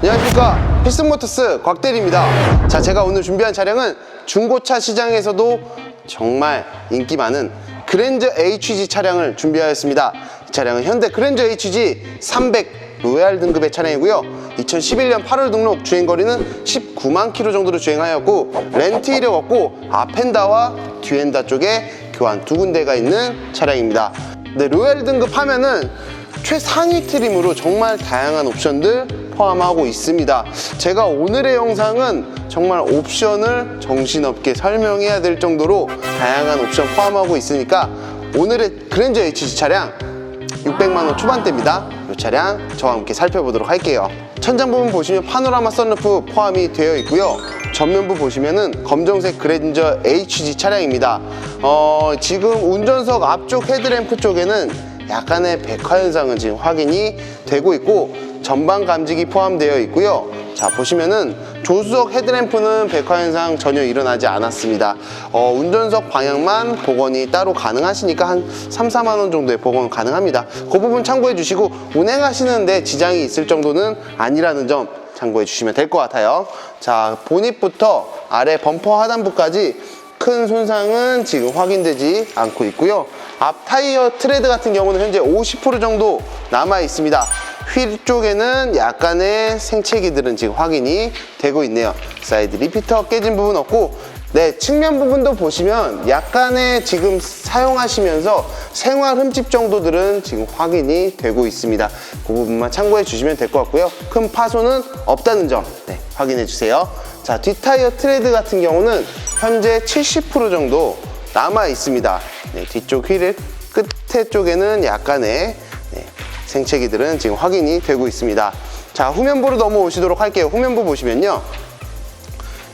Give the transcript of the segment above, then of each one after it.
안녕하십니까. 필승모터스 곽대리입니다. 자 제가 오늘 준비한 차량은 중고차 시장에서도 정말 인기 많은 그랜저 HG 차량을 준비하였습니다. 이 차량은 현대 그랜저 HG 300 로얄 등급의 차량이고요. 2011년 8월 등록 주행거리는 19만 킬로 정도로 주행하였고 렌트 이력 없고 앞엔다와 뒤엔다 쪽에 교환 두 군데가 있는 차량입니다. 네, 로얄 등급 하면은 최상위 트림으로 정말 다양한 옵션들 포함하고 있습니다. 제가 오늘의 영상은 정말 옵션을 정신없게 설명해야 될 정도로 다양한 옵션 포함하고 있으니까 오늘의 그랜저 HG 차량 600만원 초반대입니다. 이 차량 저와 함께 살펴보도록 할게요. 천장 부분 보시면 파노라마 썬루프 포함이 되어 있고요. 전면부 보시면은 검정색 그랜저 HG 차량입니다. 어, 지금 운전석 앞쪽 헤드램프 쪽에는 약간의 백화 현상은 지금 확인이 되고 있고 전방 감지기 포함되어 있고요. 자 보시면은 조수석 헤드램프는 백화 현상 전혀 일어나지 않았습니다. 어, 운전석 방향만 복원이 따로 가능하시니까 한 3, 4만 원 정도의 복원 가능합니다. 그 부분 참고해 주시고 운행하시는데 지장이 있을 정도는 아니라는 점 참고해 주시면 될 것 같아요. 자 보닛부터 아래 범퍼 하단부까지 큰 손상은 지금 확인되지 않고 있고요. 앞 타이어 트레드 같은 경우는 현재 50% 정도 남아 있습니다. 휠 쪽에는 약간의 생채기들은 지금 확인이 되고 있네요. 사이드 리피터 깨진 부분 없고 네, 측면 부분도 보시면 약간의 지금 사용하시면서 생활 흠집 정도들은 지금 확인이 되고 있습니다. 그 부분만 참고해 주시면 될 것 같고요. 큰 파손은 없다는 점 네, 확인해 주세요. 자, 뒷타이어 트레드 같은 경우는 현재 70% 정도 남아 있습니다. 네, 뒤쪽 휠 끝에 쪽에는 약간의 네, 생채기들은 지금 확인이 되고 있습니다. 자, 후면부로 넘어오시도록 할게요. 후면부 보시면요.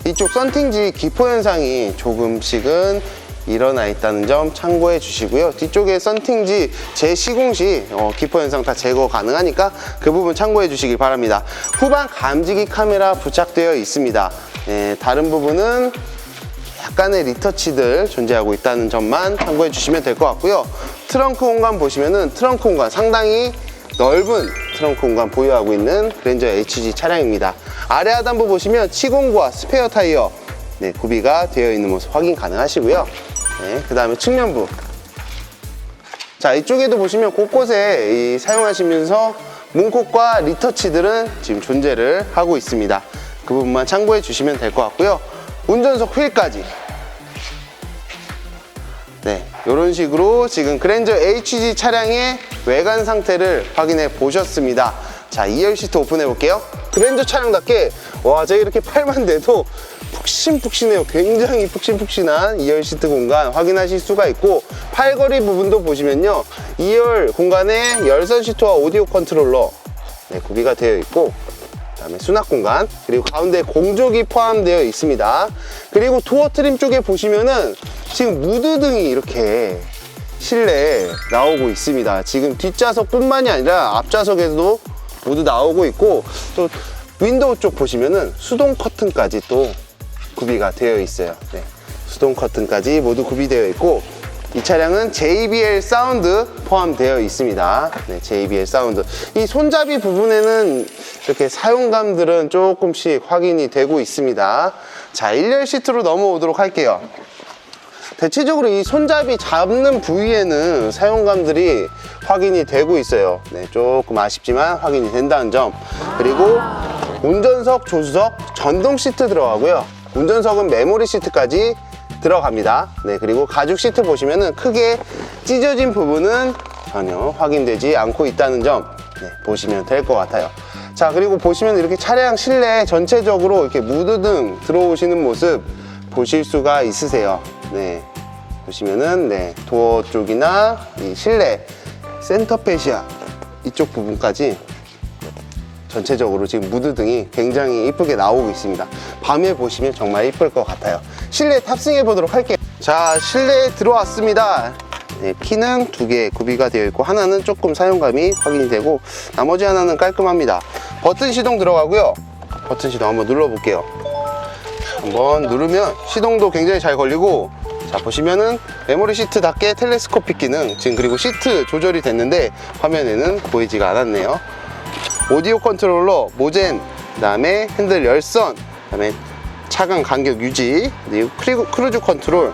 이쪽 썬팅지 기포 현상이 조금씩은 일어나 있다는 점 참고해 주시고요. 뒤쪽에 썬팅지 재시공 시 어, 기포 현상 다 제거 가능하니까 그 부분 참고해 주시길 바랍니다. 후방 감지기 카메라 부착되어 있습니다. 예, 다른 부분은 약간의 리터치들 존재하고 있다는 점만 참고해 주시면 될 것 같고요. 트렁크 공간 보시면은 트렁크 공간 상당히 넓은 트렁크 공간 보유하고 있는 그랜저 HG 차량입니다. 아래 하단부 보시면 치공구와 스페어 타이어 네, 구비가 되어 있는 모습 확인 가능하시고요. 네, 그 다음에 측면부. 자, 이쪽에도 보시면 곳곳에 이 사용하시면서 문콕과 리터치들은 지금 존재를 하고 있습니다. 그 부분만 참고해 주시면 될 것 같고요. 운전석 휠까지 네, 이런 식으로 지금 그랜저 HG 차량의 외관 상태를 확인해 보셨습니다. 자, 2열 시트 오픈해 볼게요. 그랜저 차량답게 와, 제가 이렇게 팔만 대도 푹신푹신해요. 굉장히 푹신푹신한 2열 시트 공간 확인하실 수가 있고 팔걸이 부분도 보시면요. 2열 공간에 열선 시트와 오디오 컨트롤러 네, 구비가 되어 있고 그 다음에 수납 공간 그리고 가운데 공조기 포함되어 있습니다. 그리고 도어 트림 쪽에 보시면은 지금 무드 등이 이렇게 실내에 나오고 있습니다. 지금 뒷좌석 뿐만이 아니라 앞좌석에도 모두 나오고 있고 또 윈도우 쪽 보시면은 수동 커튼까지 또 구비가 되어 있어요. 네. 수동 커튼까지 모두 구비되어 있고 이 차량은 JBL 사운드 포함되어 있습니다. 네, JBL 사운드. 이 손잡이 부분에는 이렇게 사용감들은 조금씩 확인이 되고 있습니다. 자, 1열 시트로 넘어오도록 할게요. 대체적으로 이 손잡이 잡는 부위에는 사용감들이 확인이 되고 있어요. 네, 조금 아쉽지만 확인이 된다는 점. 그리고 운전석, 조수석 전동 시트 들어가고요. 운전석은 메모리 시트까지 들어갑니다. 네, 그리고 가죽 시트 보시면은 크게 찢어진 부분은 전혀 확인되지 않고 있다는 점 네, 보시면 될 것 같아요. 자, 그리고 보시면 이렇게 차량 실내 전체적으로 이렇게 무드등 들어오시는 모습 보실 수가 있으세요. 네. 보시면은 네, 도어 쪽이나 이 실내 센터페시아 이쪽 부분까지 전체적으로 지금 무드 등이 굉장히 이쁘게 나오고 있습니다. 밤에 보시면 정말 이쁠 것 같아요. 실내 탑승해 보도록 할게요. 자, 실내에 들어왔습니다. 네, 키는 두 개 구비가 되어 있고 하나는 조금 사용감이 확인이 되고 나머지 하나는 깔끔합니다. 버튼 시동 들어가고요. 버튼 시동 한번 눌러 볼게요. 한번 누르면 시동도 굉장히 잘 걸리고 자 보시면은 메모리 시트답게 텔레스코픽 기능 지금 그리고 시트 조절이 됐는데 화면에는 보이지가 않았네요 오디오 컨트롤러 모젠 그 다음에 핸들 열선, 그 다음에 차간 간격 유지, 그리고 크루즈 컨트롤,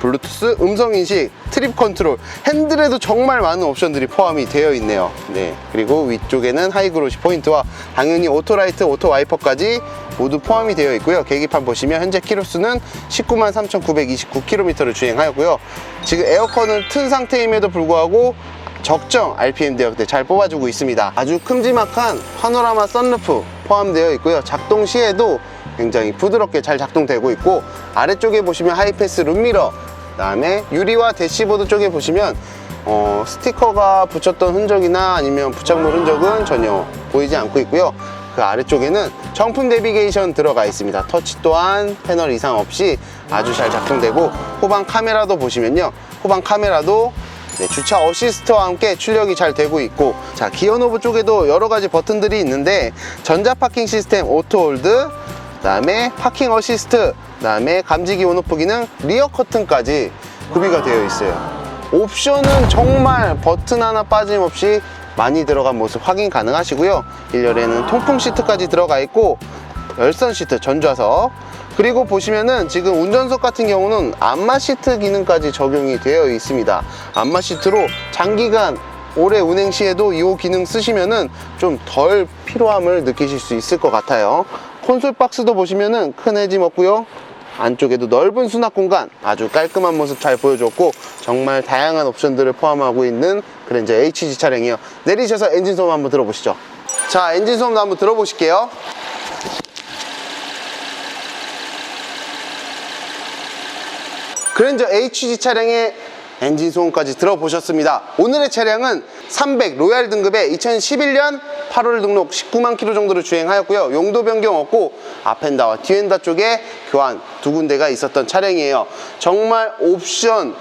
블루투스 음성 인식, 트립 컨트롤, 핸들에도 정말 많은 옵션들이 포함이 되어 있네요. 네. 그리고 위쪽에는 하이그로시 포인트와 당연히 오토라이트, 오토 와이퍼까지 모두 포함이 되어 있고요. 계기판 보시면 현재 키로수는 19만 3,929km를 주행하였고요. 지금 에어컨을 튼 상태임에도 불구하고 적정 RPM 대역대 잘 뽑아주고 있습니다. 아주 큼지막한 파노라마 썬루프 포함되어 있고요. 작동 시에도 굉장히 부드럽게 잘 작동되고 있고 아래쪽에 보시면 하이패스 룸미러 그다음에 유리와 대시보드 쪽에 보시면 어, 스티커가 붙였던 흔적이나 아니면 부착물 흔적은 전혀 보이지 않고 있고요. 그 아래쪽에는 정품 내비게이션 들어가 있습니다. 터치 또한 패널 이상 없이 아주 잘 작동되고 후방 카메라도 보시면요. 후방 카메라도 네, 주차 어시스트와 함께 출력이 잘 되고 있고 자 기어 노브 쪽에도 여러 가지 버튼들이 있는데 전자 파킹 시스템 오토 홀드 그 다음에 파킹 어시스트 그다음에 감지기 온오프 기능 리어 커튼까지 구비가 되어 있어요. 옵션은 정말 버튼 하나 빠짐없이 많이 들어간 모습 확인 가능하시고요. 1열에는 통풍 시트까지 들어가 있고 열선 시트 전좌석. 그리고 보시면은 지금 운전석 같은 경우는 안마 시트 기능까지 적용이 되어 있습니다. 안마 시트로 장기간 오래 운행 시에도 이 기능 쓰시면은 좀 덜 피로함을 느끼실 수 있을 것 같아요 콘솔 박스도 보시면은 큰 해짐 없고요. 안쪽에도 넓은 수납 공간. 아주 깔끔한 모습 잘 보여줬고 정말 다양한 옵션들을 포함하고 있는 그랜저 HG 차량이요. 내리셔서 엔진 소음 한번 들어보시죠. 자 엔진 소음도 한번 들어보실게요. 그랜저 HG 차량의 엔진 소음까지 들어보셨습니다. 오늘의 차량은 300 로얄 등급의 2011년 8월 등록 19만 킬로 정도를 주행하였고요. 용도 변경 없고 앞엔다와 뒤엔다 쪽에 교환 두 군데가 있었던 차량이에요. 정말 옵션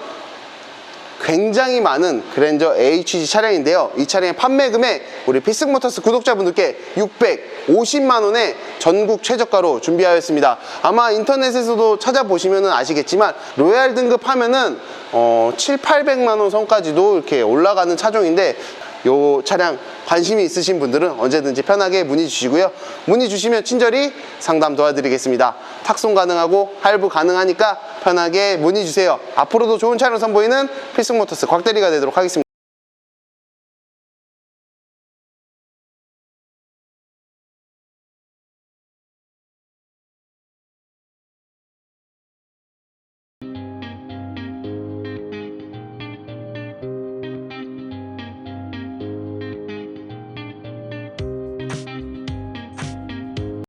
굉장히 많은 그랜저 HG 차량인데요. 이 차량의 판매 금액 우리 피스모터스 구독자분들께 650만 원의 전국 최저가로 준비하였습니다. 아마 인터넷에서도 찾아보시면 아시겠지만 로얄 등급 하면은 어, 7, 800만 원 선까지도 이렇게 올라가는 차종인데 요 차량 관심이 있으신 분들은 언제든지 편하게 문의 주시고요. 문의 주시면 친절히 상담 도와드리겠습니다. 탁송 가능하고 할부 가능하니까 편하게 문의 주세요. 앞으로도 좋은 차량 선보이는 필승모터스 곽대리가 되도록 하겠습니다.